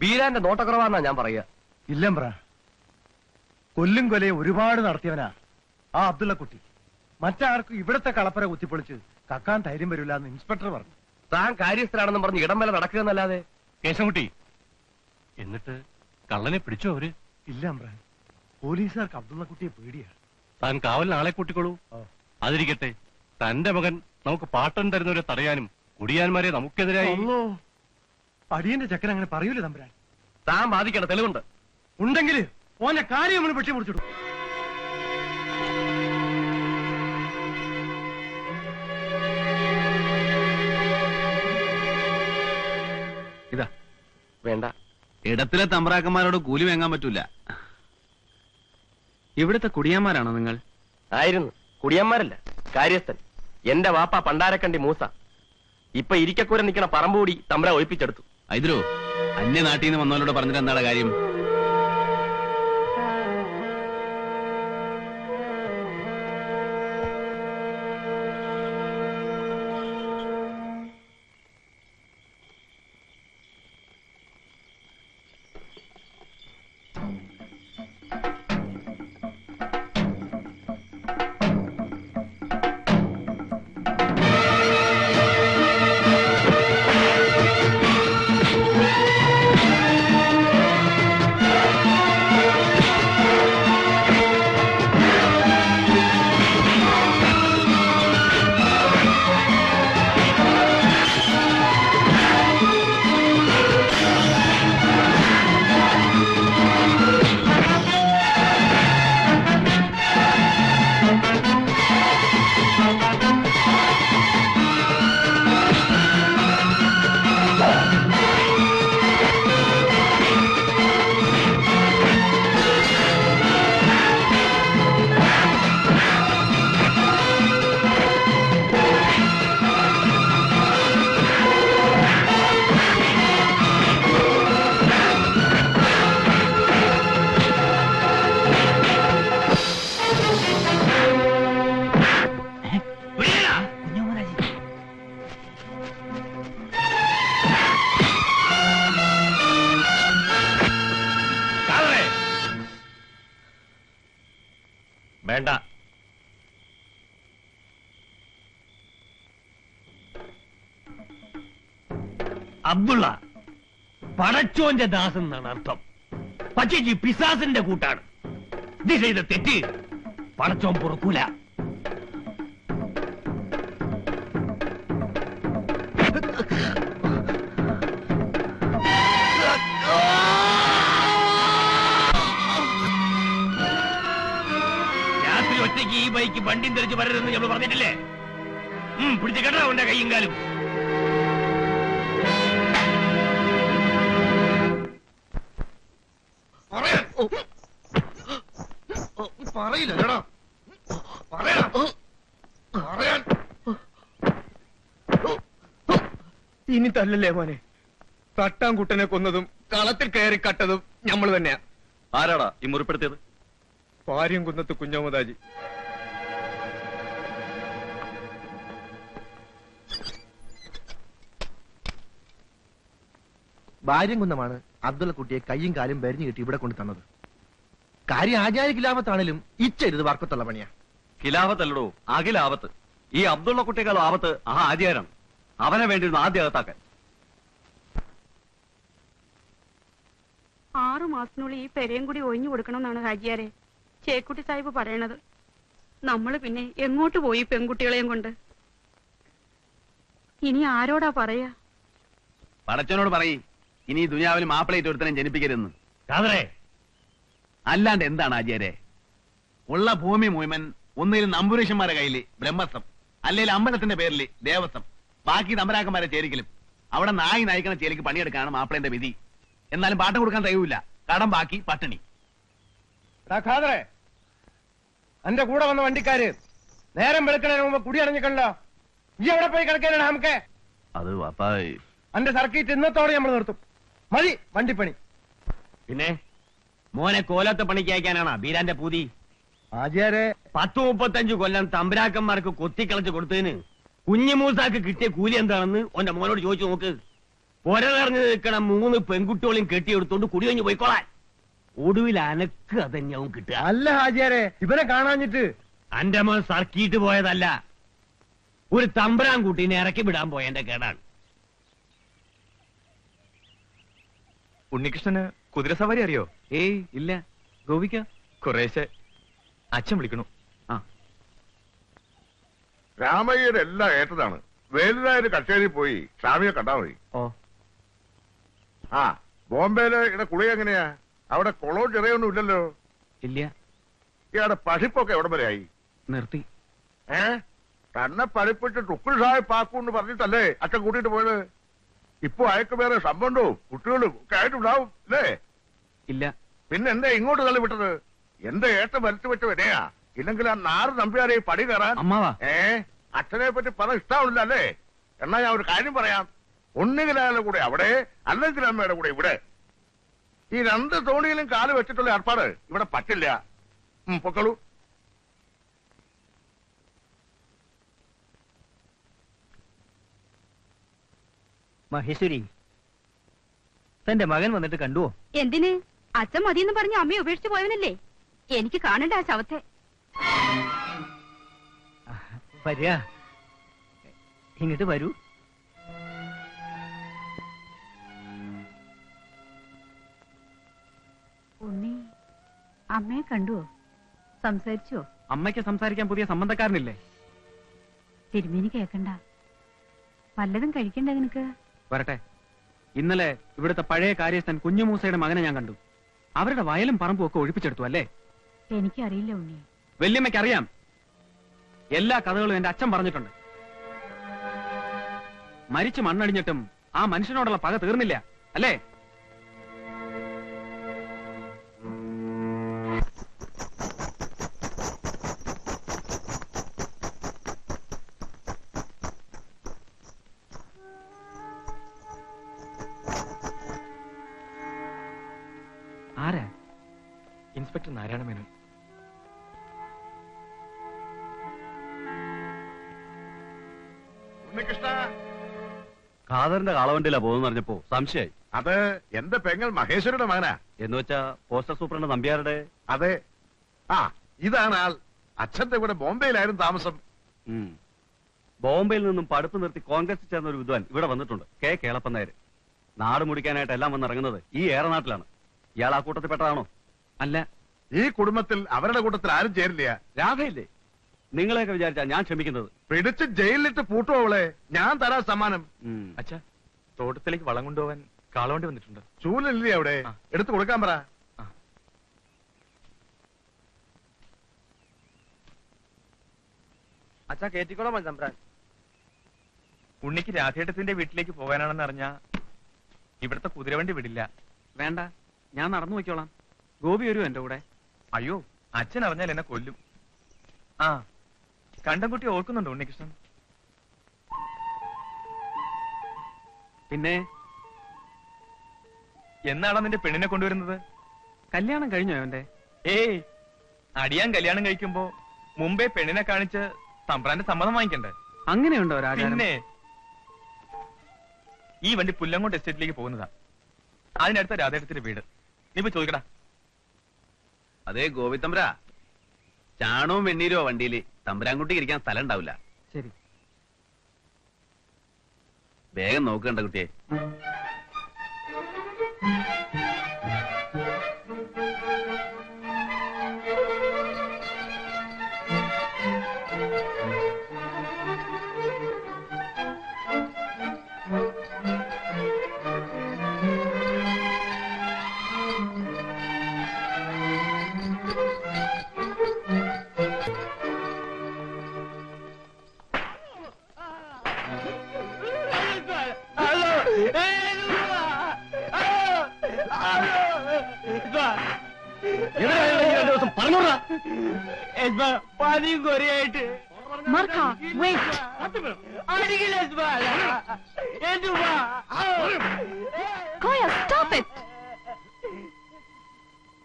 ബീരാന്റെ നോട്ടക്കുറവാന്നാ ഞാൻ പറയുക. ഇല്ലമ്പ്ര കൊല്ലും കൊലയെ ഒരുപാട് നടത്തിയവനാ. ആ അബ്ദുള്ള കുട്ടി മറ്റാർക്കും ഇവിടത്തെ കളപ്പര കുത്തിപ്പൊളിച്ച് കക്കാൻ ധൈര്യം വരില്ല എന്ന് ഇൻസ്പെക്ടർ പറഞ്ഞു. താൻ കാര്യസ്ഥരാണെന്നും പറഞ്ഞ് ഇടം വരെ നടക്കുക എന്നല്ലാതെ. കേശവൻകുട്ടി എന്നിട്ട് കള്ളനെ പിടിച്ചോ അവർ? ഇല്ല അമ്ര പോലീസുകാർക്ക് അബ്ദുള്ള കുട്ടിയെ പേടിയാ. താൻ കാവലിന് ആളെ കൂട്ടിക്കോളൂ. അതിരിക്കട്ടെ തന്റെ മകൻ നമുക്ക് പാട്ടം തരുന്നവരെ തടയാനും കുടിയാന്മാരെ നമുക്കെതിരായി. അള്ളോ. അടിയന്റെ ചക്കൻ അങ്ങനെ പറയൂലേ തമ്പുരാൻ? താൻ ബാധിക്കണ തെളിവുണ്ട്. ഉണ്ടെങ്കിൽ ഓന്റെ കാര്യം നമ്മൾ വെട്ടി മുറിച്ചിടും ഇതാ. വേണ്ട. ഇടത്തിലെ തമ്പ്രാക്കന്മാരോട് കൂലി വാങ്ങാൻ പറ്റൂല. ഇവിടുത്തെ കുടിയാന്മാരാണോ നിങ്ങൾ? ആയിരുന്നു. കുടിയന്മാരല്ല കാര്യസ്ഥൻ. എന്റെ വാപ്പ പണ്ടാരക്കണ്ടി മൂസ. ഇപ്പൊ ഇരിക്കക്കൂര നിൽക്കണ പറമ്പൂടി തമ്പ്ര ഒഴിപ്പിച്ചെടുത്തു. ഐദ്രോ അന്യനാട്ടിൽ നിന്ന് വന്നവരോട് പറഞ്ഞിട്ട് എന്താണ് കാര്യം? വേണ്ട. അബ്ദുള്ള പടച്ചോന്റെ ദാസൻ എന്നാണ് അർത്ഥം. പക്ഷേ പിസാസിന്റെ കൂട്ടാണ്. ഇത് ചെയ്ത തെറ്റ് പടച്ചോൻ പൊറുക്കൂല. ബൈക്ക് വണ്ടിയും തെളിച്ച് വരരുതെന്ന് നമ്മൾ പറഞ്ഞിട്ടില്ലേ? ഉം, പിടിച്ച് കേട്ടോ അവന്റെ കൈയും കാലും. പറയില്ലടാ പറയാ. പറയാൻ ഇനി തല്ലല്ലേ മോനെ? തട്ടാൻകുട്ടനെ കൊന്നതും കളത്തിൽ കയറി കട്ടതും നമ്മൾ തന്നെയാ. ആരാടാ ഈ മുറിപ്പെടുത്തിയത്? ഭാര്യം കുന്നത്ത് കുഞ്ഞോമതാജി. ഭാര്യം കുന്നമാണ് അബ്ദുള്ള കുട്ടിയെ കയ്യും കാലും ബരിഞ്ഞു കിട്ടി ഇവിടെ കൊണ്ടു തന്നത്. കാര്യം ആചാര്യ കിലാപത്താണേലും ഇച്ചരുത് വർക്കത്തുള്ള പണിയാ. കിലാപത്തല്ലടോ അഖിലാപത്ത് ഈ അബ്ദുള്ള കുട്ടിയേക്കാൾ ആപത്ത് ആ ആചാരാണ്. അവനെ വേണ്ടി ആദ്യ അകത്താക്കാൻ ആറു മാസത്തിനുള്ളിൽ ഈ പെരയും കൂടി ഒഴിഞ്ഞു കൊടുക്കണമെന്നാണ് ഹാജിയാരെ. ചേക്കുട്ടി സാഹിബ് പറയണത്. നമ്മൾ പിന്നെ എങ്ങോട്ട് പോയി പെൺകുട്ടികളെയും കൊണ്ട്? ഇനി ആരോടാ പറയാ? പടച്ചനോട് പറയും. ഇനി ഈ ദുനിയാവിൽ മാപ്പിളയിട്ട് ഒരുത്തനെ ജനിപ്പിക്കരുതെന്ന്. കാതറേ. അല്ലാണ്ട് എന്താണ് ആചാര്യെ? ഉള്ള ഭൂമി മുഴുവൻ ഒന്നിൽ നമ്പുരുഷന്മാരെ കയ്യിൽ ബ്രഹ്മസ്ഥം അല്ലെങ്കിൽ അമ്പലത്തിന്റെ പേരിൽ ദേവസ്വം ബാക്കി തമ്പരാക്കന്മാരെ ചേരിക്കലും. അവിടെ നായി നയിക്കണ ചേലിക്ക് പണിയെടുക്കാനാണ് മാപ്പിളന്റെ വിധി. എന്നാലും പാട്ട് കൊടുക്കാൻ തയ്യൂല കടം ബാക്കി പട്ടിണി. ഖാദറെ എന്റെ കൂടെ വന്ന വണ്ടിക്കാര് നേരം വെളുക്കണതിന് മുമ്പ് കുടി അണഞ്ഞിക്കണല്ലോ ഈ എവിടെ പോയി കിടക്കാനാണ് നമുക്ക്? അത് എന്റെ സർക്കിറ്റ് ഇന്നത്തോടെ നമ്മൾ നിർത്തും. മതി വണ്ടിപ്പണി. പിന്നെ? മോനെ കോലത്തെ പണിക്ക് അയക്കാനാണ്? ബീരാന്റെ പൂതി. ആചാരെ. പത്ത് മുപ്പത്തഞ്ചു കൊല്ലം തമ്പരാക്കന്മാർക്ക് കൊത്തിക്കളച്ച് കൊടുത്തതിന് കുഞ്ഞുമൂസാക്ക് കിട്ടിയ കൂലി എന്താണെന്ന് ഓന്റെ മോനോട് ചോദിച്ചു നോക്ക്. ഒരകറിഞ്ഞ് നിൽക്കണ മൂന്ന് പെൺകുട്ടികളെയും കെട്ടിയെടുത്തോണ്ട് കുടിയൊഞ്ഞു പോയിക്കോളാൻ. ഒടുവിൽ അനക്ക് അതന്നെയാവും കിട്ടുക. അല്ല ഹാജിയാരെ ഇവരെ കാണാഞ്ഞിട്ട്. അന്റെ മോൻ സർക്കിട്ട് പോയതല്ല. ഒരു തമ്പരാൻ കുട്ടീനെ ഇറക്കി വിടാൻ പോയ എന്റെ കേടാണ്. ഉണ്ണികൃഷ്ണന് കുതിരസവാരി അറിയോ? ഏയ് ഇല്ല. ഗോപിക്ക? കുറേശ്ശെ അച്ഛൻ വിളിക്കണു. ആ. രാമയ്യുടെ എല്ലാം ഏറ്റതാണ്. വേലുതായൊരു കച്ചേരി പോയി സ്വാമിയെ കണ്ടാ മതി. ഓ. ആ ബോംബെയിലെ ഇവിടെ കുളി എങ്ങനെയാ? അവിടെ കുളവും ചെറിയൊന്നും ഇല്ലല്ലോ. ഇല്ല. ഇയാടെ പഠിപ്പൊക്കെ എവിടെ വരെ ആയി? നിർത്തി. ഏ? തന്നെ പഠിപ്പിച്ച് ടുക്കുൾ സാഹിബ് പാക്കൂന്ന് പറഞ്ഞിട്ടല്ലേ അച്ഛൻ കൂട്ടിയിട്ട് പോയത്? ഇപ്പൊ അയക്ക് വേറെ സംബന്ധവും കുട്ടികളും ഒക്കെ ആയിട്ടുണ്ടാവും അല്ലേ? ഇല്ല. പിന്നെ എന്താ ഇങ്ങോട്ട് തള്ളി വിട്ടത്? എന്റെ ഏട്ട വലിച്ചു വെച്ച വിനയാ ഇല്ലെങ്കിൽ ആ നാറ് നമ്പ്യാരെ ഈ പടി കയറാൻ? അമ്മാവാ. ഏ അച്ഛനെ പറ്റി പറ ഇഷ്ടാവില്ല അല്ലേ? എന്നാ ഞാൻ ഒരു കാര്യം പറയാം. ഒന്നുകിൽ അയാളുടെ കൂടെ അവിടെ അല്ലെങ്കിൽ അമ്മയുടെ കൂടെ ഇവിടെ. ഈ രണ്ട് തോണിയിലും കാൽ വെച്ചിട്ടുള്ള ഏർപ്പാട് ഇവിടെ പറ്റില്ല. ഉം, പൊക്കളൂ. മഹേശ്വരി തന്റെ മകൻ വന്നിട്ട് കണ്ടുവോ? എന്തിന്? അച്ഛൻ മതിയെന്ന് പറഞ്ഞ് അമ്മയെ ഉപേക്ഷിച്ചു പോയവനല്ലേ? എനിക്ക് കാണണ്ട ആ ശവത്തെ. വരിക. ഇങ്ങോട്ട് വരൂ. ഉണ്ണി അമ്മയെ കണ്ടുവോ? സംസാരിച്ചോ അമ്മയ്ക്ക് സംസാരിക്കാൻ പുതിയ സംബന്ധക്കാരനില്ലേ? തിരുമേനി കേക്കണ്ട. വല്ലതും കഴിക്കണ്ട നിനക്ക്? വരട്ടെ. ഇന്നലെ ഇവിടുത്തെ പഴയ കാര്യസ്ഥൻ കുഞ്ഞുമൂസയുടെ മകനെ ഞാൻ കണ്ടു. അവരുടെ വയലും പറമ്പും ഒക്കെ ഒഴിപ്പിച്ചെടുത്തു അല്ലേ? എനിക്കറിയില്ല ഉണ്ണി. വല്യമ്മയ്ക്ക് അറിയാം. എല്ലാ കഥകളും എന്റെ അച്ഛൻ പറഞ്ഞിട്ടുണ്ട്. മരിച്ചു മണ്ണടിഞ്ഞിട്ടും ആ മനുഷ്യനോടുള്ള പക തീർന്നില്ല അല്ലേ? ഖാദറിന്റെ കാളവണ്ടിയിലാ പോകുന്ന പറഞ്ഞപ്പോ സംശയായി അത് എന്റെ പെങ്ങൾ മഹേശ്വരിയുടെ മകനാ. എന്ന് വെച്ചാ പോസ്റ്റർ സൂപ്രണ്ട് നമ്പ്യാരുടെ? അതെ. ആ ഇതാണ് ആൾ. അച്ഛന്റെ കൂടെ ബോംബെയിലായിരുന്നു താമസം. ഉം. ബോംബെയിൽ നിന്നും പഠിപ്പ് നിർത്തി കോൺഗ്രസ് ചേർന്ന ഒരു വിദ്വാൻ ഇവിടെ വന്നിട്ടുണ്ട്. കെ. കേളപ്പൻ നായർ നാട് മുടിക്കാനായിട്ട് എല്ലാം വന്നിറങ്ങുന്നത് ഈ ഏറനാട്ടിലാണ് ഇയാൾ ആ കൂട്ടത്തിൽ പെട്ടതാണോ അല്ല. ഈ കുടുംബത്തിൽ അവരുടെ കൂട്ടത്തിൽ ആരും ചേരില്ല. രാധയില്ലേ? നിങ്ങളെയൊക്കെ വിചാരിച്ചാ ഞാൻ ക്ഷമിക്കുന്നത്. പിടിച്ച് ജയിലിലിട്ട് പൂട്ടുവോ അവളെ? ഞാൻ തരാ സമ്മാനം. അച്ഛ തോട്ടത്തിലേക്ക് വളം കൊണ്ടുപോകാൻ കാളവണ്ടി വന്നിട്ടുണ്ട്. ചൂലില്ലേ അവിടെ? ആ. എടുത്തു കൊടുക്കാൻ പറ. അച്ഛാ കേറ്റിക്കോളാം തമ്പ്രാൻ. ഉണ്ണിക്ക് രാധേട്ടത്തിന്റെ വീട്ടിലേക്ക് പോകാനാണെന്ന് അറിഞ്ഞാ ഇവിടുത്തെ കുതിരവണ്ടി വിടില്ല. വേണ്ട ഞാൻ നടന്നു നോക്കിക്കോളാം ഗോപി വരൂ എന്റെ കൂടെ? അയ്യോ അച്ഛൻ അറിഞ്ഞാൽ എന്നെ കൊല്ലും. ആ കണ്ടംകുട്ടി ഓർക്കുന്നുണ്ടോ ഉണ്ണികൃഷ്ണൻ? പിന്നെ? എന്നാണ് നിന്റെ പെണ്ണിനെ കൊണ്ടുവരുന്നത്? കല്യാണം കഴിഞ്ഞോ അവന്റെ ഏയ് അടിയാൻ കല്യാണം കഴിക്കുമ്പോ മുമ്പേ പെണ്ണിനെ കാണിച്ച് തമ്പ്രാന്റെ സമ്മതം വാങ്ങിക്കണ്ടേ? അങ്ങനെയുണ്ടോ പിന്നെ? ഈ വണ്ടി പുല്ലങ്ങോട്ട് എസ്റ്റേറ്റിലേക്ക് പോകുന്നതാ. അതിനടുത്ത രാധേട്ടത്തിന്റെ വീട്. നീ ഇപ്പൊ ചോദിക്കടാ. അതേ ഗോപിത്തമ്പ്ര ചാണവും വെണ്ണീരോ വണ്ടിയിൽ. തമ്പുരാൻകുട്ടി ഇരിക്കാൻ സ്ഥലം ഉണ്ടാവില്ല. ശരി. വേഗം നോക്കണ്ട കുട്ടിയെ പതിയും കൊറിയായിട്ട് Marka, wait. Koya, stop it!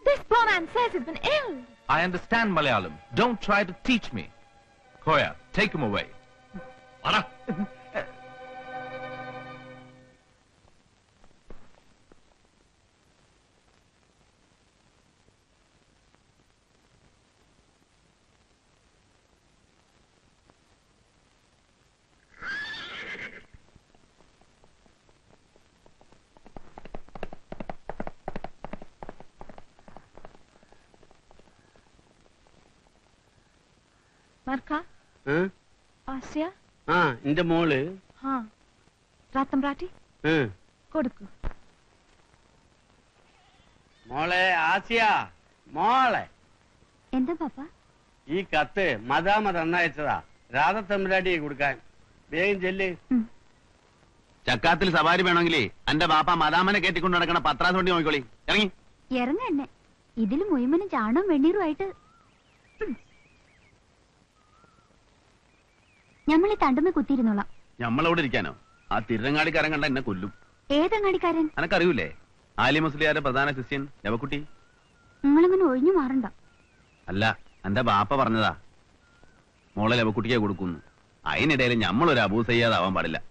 This poor man says he's been ill. I understand Malayalam. Don't try to teach me. Koya, take him away. വർക്ക? Asiya? ആ എന്റെ മോൾ. ഹാ റാത്തമ്പ്രാട്ടി ഏ. കൊടുക്കൂ. മോളെ ആസിയ. മോളെ. എന്താ പാപ്പ? ഈ കത്ത് മദാമ തന്നയച്ചതാ. രാധത്തമ്പരാട്ടിയെ കൊടുക്കാൻ. വേഗം ചെല്ല്. ചക്കാത്തിൽ സവാരി വേണമെങ്കിലേ എന്റെ ബാപ്പ മദാമനെ കയറ്റിക്കൊണ്ട് നടക്കണ പത്രാസ് വണ്ടി നോക്കിക്കോളി. ഇറങ്ങി. ഇറങ്ങ എന്നെ ഇതിൽ മുഴുവനും ചാണവും വെണ്ണീറുമായിട്ട് ഞമ്മളെ തണ്ടുമ്മ കുത്തിയിരുന്നോളാം. ഞമ്മളവിടെ ഇരിക്കാനോ? ആ തിരങ്ങാടിക്കാരൻ കണ്ട എന്നെ കൊല്ലും. ഏതങ്ങാടിക്കാരൻ? അനക്കറിയൂലേ? ആലി മുസ്ലിയാരുടെ പ്രധാന ശിഷ്യൻ രവക്കുട്ടി നിങ്ങളിങ്ങനെ ഒഴിഞ്ഞു മാറണ്ട. അല്ല എന്റെ ബാപ്പ പറഞ്ഞതാ. മോളെ ലവക്കുട്ടിയെ കൊടുക്കുന്നു. അതിനിടയിൽ ഞമ്മളൊരു അബൂസ് ചെയ്യാതാവാൻ പാടില്ല.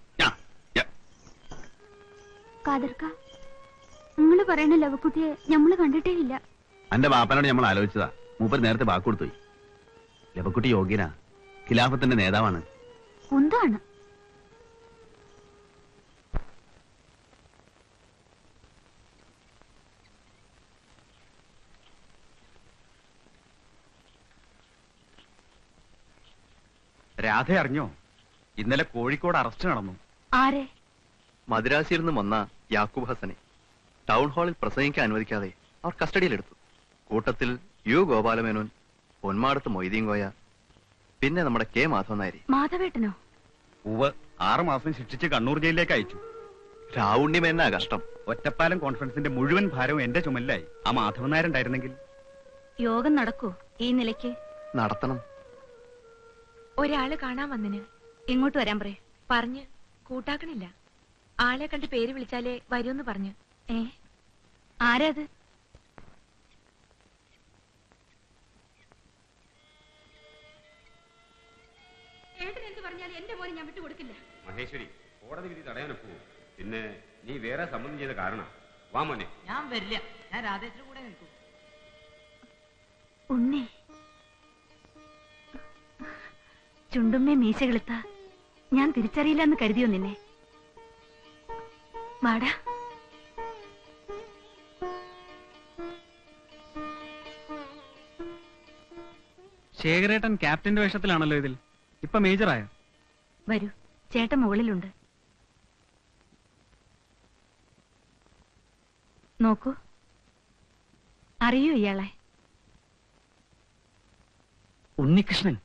കാതർക്ക നിങ്ങൾ പറയുന്ന ലവക്കുട്ടിയെ ഞമ്മൾ കണ്ടിട്ടേ ഇല്ല. എന്റെ ബാപ്പനോട് നമ്മൾ ആലോചിച്ചതാ. മൂപ്പർ നേരത്തെ വാക്കുകൊടുത്തു ലവക്കുട്ടി യോഗ്യനാ. ഖിലാഫത്തിന്റെ നേതാവാണ്. കുന്താണ് രാധ അറിഞ്ഞോ? ഇന്നലെ കോഴിക്കോട് അറസ്റ്റ് നടന്നു. ആരെ? മദ്രാസിയിൽ നിന്ന് വന്ന യാക്കൂബ് ഹസനെ. ടൗൺ ഹാളിൽ പ്രസംഗിക്കാൻ അനുവദിക്കാതെ അവർ കസ്റ്റഡിയിലെടുത്തു. കൂട്ടത്തിൽ യു ഗോപാലമേനോൻ പൊന്മാടത്ത് മൊയ്തീൻ കോയ പിന്നെ നമ്മുടെ കെ മാധവൻ നായരി മാധവേട്ടനോ? ഉവ് ആറു മാസം ശിക്ഷിച്ച് കണ്ണൂർ ജയിലിലേക്ക് അയച്ചു. രാവുണ്ണിമേനാ കഷ്ടം. ഒറ്റപ്പാലം കോൺഫറൻസിന്റെ മുഴുവൻ ഭാരവും എന്റെ ചുമലിലായി. ആ മാധവൻ നായരുണ്ടായിരുന്നെങ്കിൽ യോഗം നടക്കൂ ഈ നിലയ്ക്ക്. നടത്തണം. ഒരാൾ കാണാൻ വന്നിന്. ഇങ്ങോട്ട് വരാൻ പറയേ. പറഞ്ഞ് കൂട്ടാക്കണില്ല. ആളെ കണ്ട് പേര് വിളിച്ചാലേ വരൂന്ന് പറഞ്ഞു. ഏ? ആരാ അത് ഏട്ടൻ എന്ത് പറഞ്ഞാലും എന്റെ മോനെ ഞാൻ വിട്ടുകൊടുക്കില്ല മഹേശ്വരി കോടതി വിധി തടയാനൊക്കുമോ പിന്നെ നീ വേറെ സംബന്ധം ചെയ്ത കാരണം. വാ മോനെ. ഞാൻ വരില്ല. ഞാൻ രാധേശ്വര കൂടെ നിൽക്കും. ഉണ്ണി. ചുണ്ടുമ്മേ മീശകളെത്ത. ഞാൻ തിരിച്ചറിയില്ല എന്ന് കരുതിയോ നിന്നെ? വാടാ ശേഖരേട്ടൻ ക്യാപ്റ്റന്റെ വേഷത്തിലാണല്ലോ ഇതിൽ. ഇപ്പൊ മേജറായ? വരൂ. ചേട്ടൻ മുകളിലുണ്ട്. നോക്കൂ. അറിയൂ ഇയാളെ? ഉണ്ണികൃഷ്ണൻ.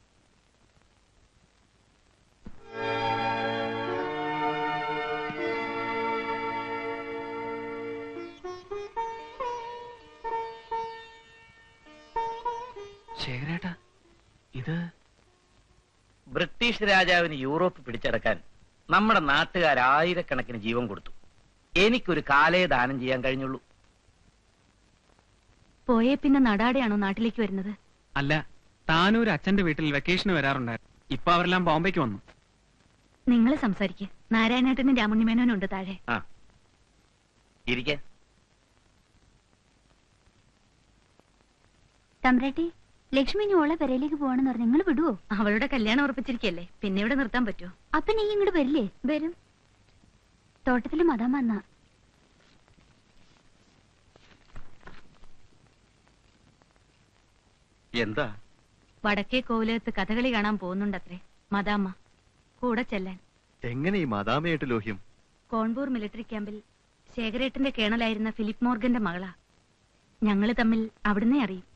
ശേഖരേട്ടാ ഇത് ബ്രിട്ടീഷ് രാജാവിന് യൂറോപ്പ് പിടിച്ചടക്കാൻ നമ്മുടെ നാട്ടുകാർ ആയിരക്കണക്കിന് ജീവൻ കൊടുത്തു. എനിക്കൊരു കാലയെ ദാനം ചെയ്യാൻ കഴിഞ്ഞുള്ളൂ. പോയേ പിന്നെ നടാടെയാണോ നാട്ടിലേക്ക് വരുന്നത്? അല്ല താനൂർ അച്ഛന്റെ വീട്ടിൽ വെക്കേഷന് വരാറുണ്ടായിരുന്നു. ഇപ്പൊ അവരെല്ലാം ബോംബെക്ക് വന്നു. നിങ്ങൾ സംസാരിക്കുക നാരായണേട്ടനും രാമുണ്ണിമേനോനും ഉണ്ട് താഴെ. ആ. ഇരിക്കേ. തമ്പ്രേട്ടി ലക്ഷ്മി ഇനി ഓളെ പെരയിലേക്ക് പോവാണെന്ന് പറഞ്ഞു നിങ്ങൾ വിടുവോ? അവളുടെ കല്യാണം ഉറപ്പിച്ചിരിക്കല്ലേ പിന്നെ ഇവിടെ നിർത്താൻ പറ്റുമോ അപ്പൊ നീ ഇങ്ങോട്ട് വരില്ലേ? വരും. തോട്ടത്തിൽ മതം വന്ന. എന്താ? വടക്കേ കോവിലകത്ത് കഥകളി കാണാൻ പോകുന്നുണ്ടത്രേ മദാമ്മ. കൂടെ ചെല്ലാൻ. എങ്ങനെ ഈ മദാമയായിട്ട് ലോഹ്യം? കോൺപൂർ മിലിറ്ററി ക്യാമ്പിൽ ശേഖരേട്ടന്റെ കേണലായിരുന്ന ഫിലിപ്പ് മോർഗന്റെ മകളാ. ഞങ്ങൾ തമ്മിൽ അവിടുന്നേ അറിയും.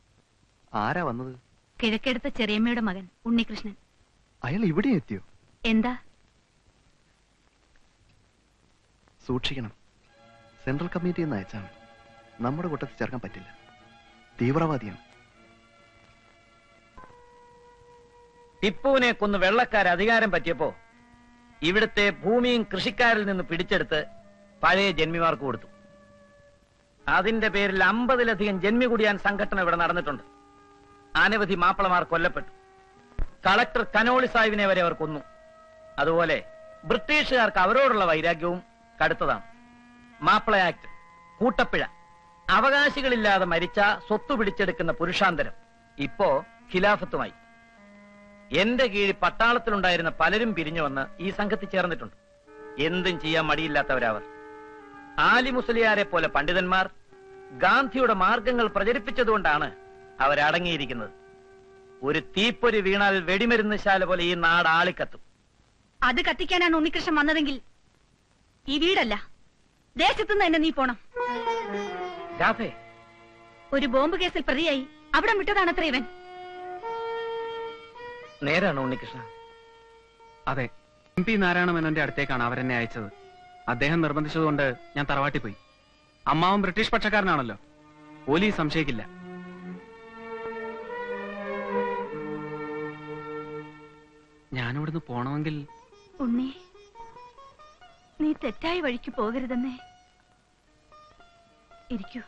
ആരാ വന്നത്? കിഴക്കെടുത്ത ചെറിയമ്മയുടെ മകൻ ഉണ്ണികൃഷ്ണൻ. അയാൾ ഇവിടെ എത്തിയോ? എന്താ? സൂക്ഷിക്കണം. സെൻട്രൽ കമ്മിറ്റിയിൽ നിന്ന് അയച്ചാണ് നമ്മുടെ കൂട്ടത്തിൽ ചേർക്കാൻ പറ്റില്ല. തീവ്രവാദിയാണ്. ടിപ്പുവിനെ കൊന്ന് വെള്ളക്കാർ അധികാരം പറ്റിയപ്പോ ഇവിടുത്തെ ഭൂമിയും കൃഷിക്കാരിൽ നിന്ന് പിടിച്ചെടുത്ത് പഴയ ജന്മിമാർക്ക് കൊടുത്തു. അതിന്റെ പേരിൽ അമ്പതിലധികം ജന്മി കുടിയാൻ സംഘടന ഇവിടെ നടന്നിട്ടുണ്ട്. അനവധി മാപ്പിളമാർ കൊല്ലപ്പെട്ടു. കളക്ടർ കനോളി സാഹിബിനെ വരെ അവർ കൊന്നു. അതുപോലെ ബ്രിട്ടീഷുകാർക്ക് അവരോടുള്ള വൈരാഗ്യവും കടുത്തതാണ്. മാപ്പിള ആക്ട് കൂട്ടപ്പിഴ അവകാശികളില്ലാതെ മരിച്ച സ്വത്ത് പിടിച്ചെടുക്കുന്ന പുരുഷാന്തരം ഇപ്പോ ഖിലാഫത്തുമായി. എന്റെ കീഴിൽ പട്ടാളത്തിലുണ്ടായിരുന്ന പലരും പിരിഞ്ഞു വന്ന് ഈ സംഘത്തിൽ ചേർന്നിട്ടുണ്ട്. എന്തും ചെയ്യാൻ മടിയില്ലാത്തവരവർ. ആലി മുസ്ലിയാരെ പോലെ പണ്ഡിതന്മാർ ഗാന്ധിയുടെ മാർഗങ്ങൾ പ്രചരിപ്പിച്ചതുകൊണ്ടാണ് അവരടങ്ങിയിരിക്കുന്നത്. ഒരു തീപ്പൊരി വീണാൽ വെടിമരുന്ന് ശാല പോലെ ഈ നാട് ആളിക്കത്തും. അത് കത്തിക്കാനാണ് ഉണ്ണികൃഷ്ണൻ വന്നതെങ്കിൽ ഈ വീടല്ല. ദേശത്തുനിന്ന് തന്നെ നീ പോണം. രാധേ. ഒരു ബോംബ് കേസിൽ പ്രതിയായി. അവിടെ വിട്ടതാണത്ര ഇവൻ. നേരാണോ ഉണ്ണികൃഷ്ണ? അതെ. എം പി നാരായണ മേനോന്റെ അടുത്തേക്കാണ് അവരെന്നെ അയച്ചത്. അദ്ദേഹം നിർബന്ധിച്ചതുകൊണ്ട് ഞാൻ തറവാട്ടി പോയി അമ്മാവൻ ബ്രിട്ടീഷ് പക്ഷക്കാരനാണല്ലോ. പോലീസ് സംശയിക്കില്ല. ഞാനിവിടുന്ന് പോണമെങ്കിൽ ഉണ്ണി നീ തെറ്റായ വഴിക്ക് പോകരുതെന്നേ. ഇരിക്കൂ.